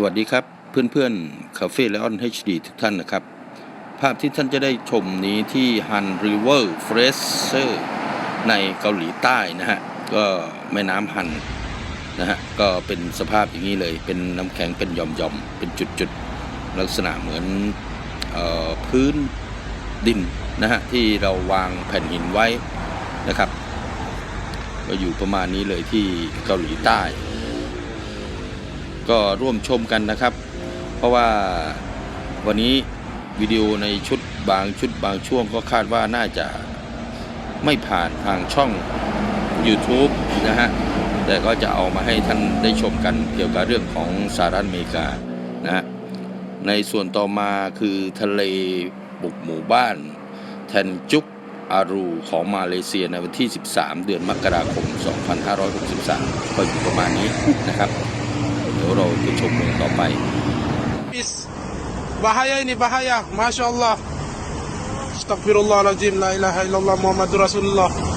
สวัสดีครับเพื่อนๆคาเฟ่แลออน HD ทุกท่านนะครับ ภาพที่ท่านจะได้ชมนี้ที่ฮันริเวอร์เฟรสเซอร์ในเกาหลีใต้นะฮะ ก็แม่น้ำฮันนะฮะ ก็เป็นสภาพอย่างนี้เลย เป็นน้ำแข็งเป็นหย่อมๆ เป็นจุดๆ ลักษณะเหมือนออพื้นดินนะฮะ ที่เราวางแผ่นหินไว้นะครับ ก็อยู่ประมาณนี้เลยที่เกาหลีใต้ ก็ร่วมชมกันนะครับ เพราะว่าวันนี้วิดีโอในชุดบางชุดบางช่วงก็คาดว่าน่าจะไม่ผ่านทางช่อง YouTube นะฮะ แต่ก็จะเอามาให้ท่านได้ชมกันเกี่ยวกับเรื่องของสหรัฐอเมริกานะฮะในส่วนต่อมาคือทะเลบุกหมู่บ้าน แทนจุกอารูของมาเลเซียในวันที่ 13 เดือนมกราคม 2563 ก็อยู่ประมาณนี้นะครับ เดี๋ยวเราไปชมกันต่อไป Bis. Bahaya ini bahaya. Masya Allah. Astagfirullahaladzim. La ilaha illallah Muhammadur Rasulullah. อั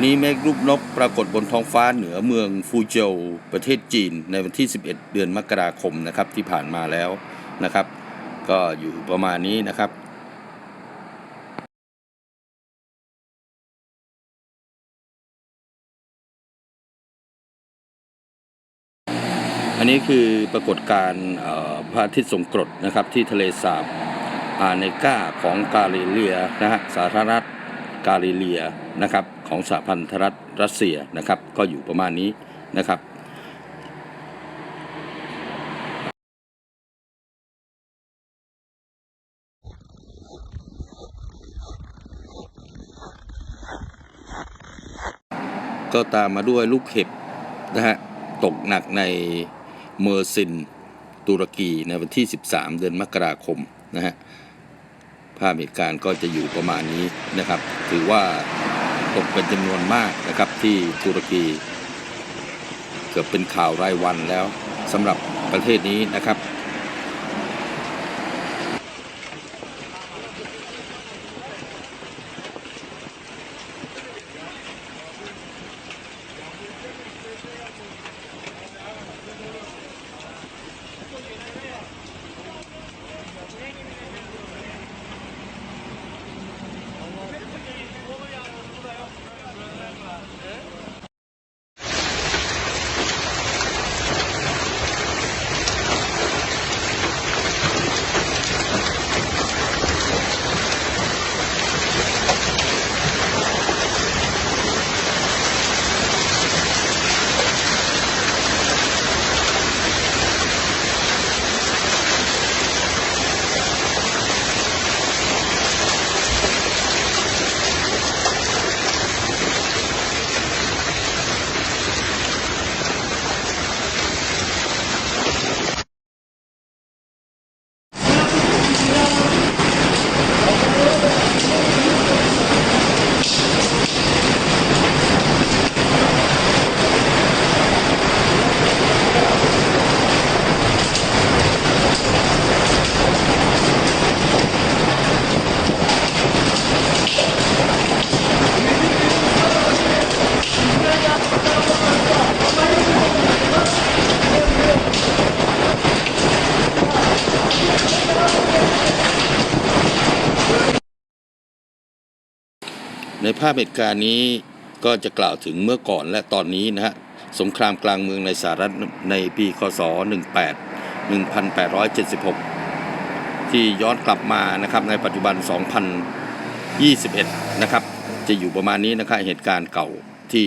ันนี้เมฆรูปนกปรากฏบนท้องฟ้าเหนือเมืองฟูเจวประเทศจีนในวันที่ 11 เดือนมกราคมนะครับที่ผ่านมาแล้วนะครับ ก็อยู่ประมาณนี้นะครับอันนี้คือปรากฏการณ์พระอาทิตย์ทรงกรดนะครับที่ทะเลสาบอาเนกาของกาลิเลียนะฮะสาธารณรัฐ กาลิเลียนะครับของสหพันธรัฐรัสเซียนะครับก็อยู่ประมาณนี้นะครับก็ตามมาด้วยลูกเห็บนะฮะตกหนักในเมอร์ซินตุรกีในวันที่ 13 เดือนมกราคมนะฮะ ภาพเหตุการณ์ก็จะอยู่ประมาณนี้นะครับ ถือว่าตกเป็นจำนวนมากนะครับที่ตุรกีเกือบเป็นข่าวรายวันแล้วสำหรับประเทศนี้นะครับ ในภาพเหตุการณ์นี้ก็จะกล่าวถึงเมื่อก่อนและตอนนี้นะฮะสงครามกลางเมืองในสหรัฐในปีคศ 18 1876 ที่ย้อนกลับมานะครับในปัจจุบัน 2021 นะครับ จะอยู่ประมาณนี้นะครับเหตุการณ์เก่าที่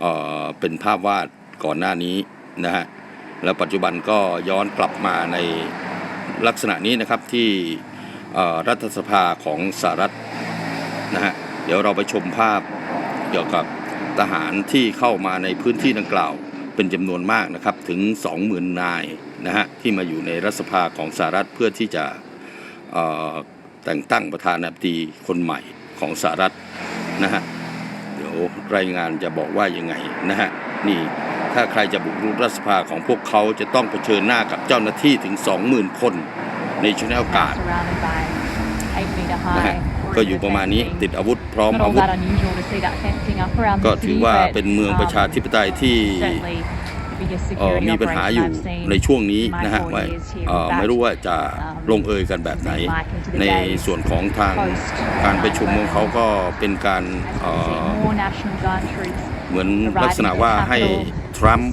เอ่อเป็นภาพวาดก่อนหน้านี้นะฮะแล้วปัจจุบันก็ย้อนกลับมาในลักษณะนี้นะครับที่รัฐสภาของสหรัฐนะฮะ เดี๋ยวเราไปชมภาพเกี่ยวกับทหารที่เข้ามาในพื้นที่ดังกล่าวเป็นจำนวนมากนะครับถึง 20,000 นายนะฮะที่มาอยู่ในรัฐสภาของสหรัฐเพื่อที่จะเอ่อแต่งตั้งประธานาธิบดีคนใหม่ของสหรัฐนะฮะเดี๋ยวรายงานจะบอกว่ายังไงนะฮะนี่ถ้าใครจะบุกรุกรัฐสภาของพวกเขาจะต้องเผชิญหน้ากับเจ้าหน้าที่ถึง 20,000 คนในชุดอากาศ surrounded by eight meter นะฮะ high ก็อยู่ประมาณนี้ติดอาวุธพร้อมอาวุธ ก็ถือว่าเป็นเมืองประชาธิปไตยที่มีปัญหาอยู่ในช่วงนี้นะฮะไม่รู้ว่าจะลงเอยกันแบบไหน ในส่วนของทางการประชุมของเขาก็เป็นการเหมือนลักษณะว่าให้ทรัมป์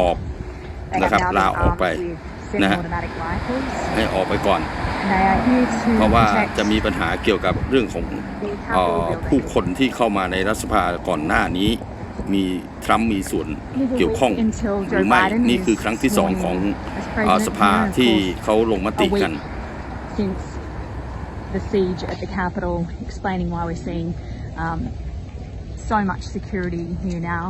ออกนะครับลาออกไปนะฮะให้ออกไปก่อน เพราะว่าจะมีปัญหาเกี่ยวกับเรื่องของออผู้คนที่เข้ามาในรัฐสภาก่อนหน้านี้ มีทรัมป์มีส่วนเกี่ยวข้องหรือไม่นี่คือครั้งที่สองของอสภาที่เขาลงมติกัน the siege at the Capitol, explaining why we're seeing um, so much security here now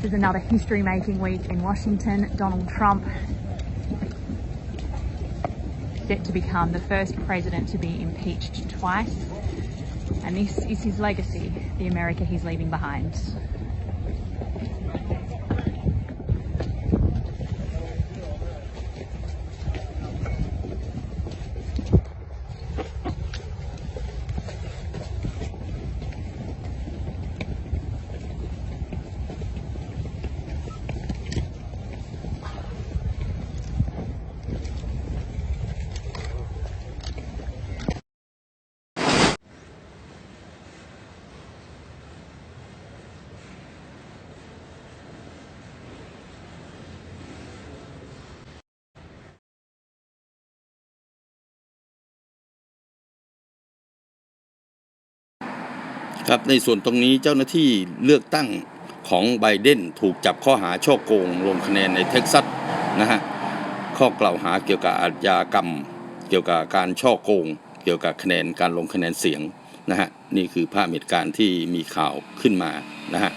This is another history making week in Washington. Donald Trump set to become the first president to be impeached twice. And this is his legacy, the America he's leaving behind. ครับในส่วนตรงนี้เจ้าหน้าที่เลือกตั้งของไบเดนถูกจับข้อหาช่อโกงลงคะแนนในเท็กซัสนะฮะข้อกล่าวหาเกี่ยวกับอาชญากรรม เกี่ยวกับการช่อโกง เกี่ยวกับคะแนนการลงคะแนนเสียงนะฮะนี่คือภาพเหตุการณ์ที่มีข่าวขึ้นมานะฮะ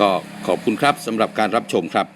ก็ขอบคุณครับสำหรับการรับชมครับ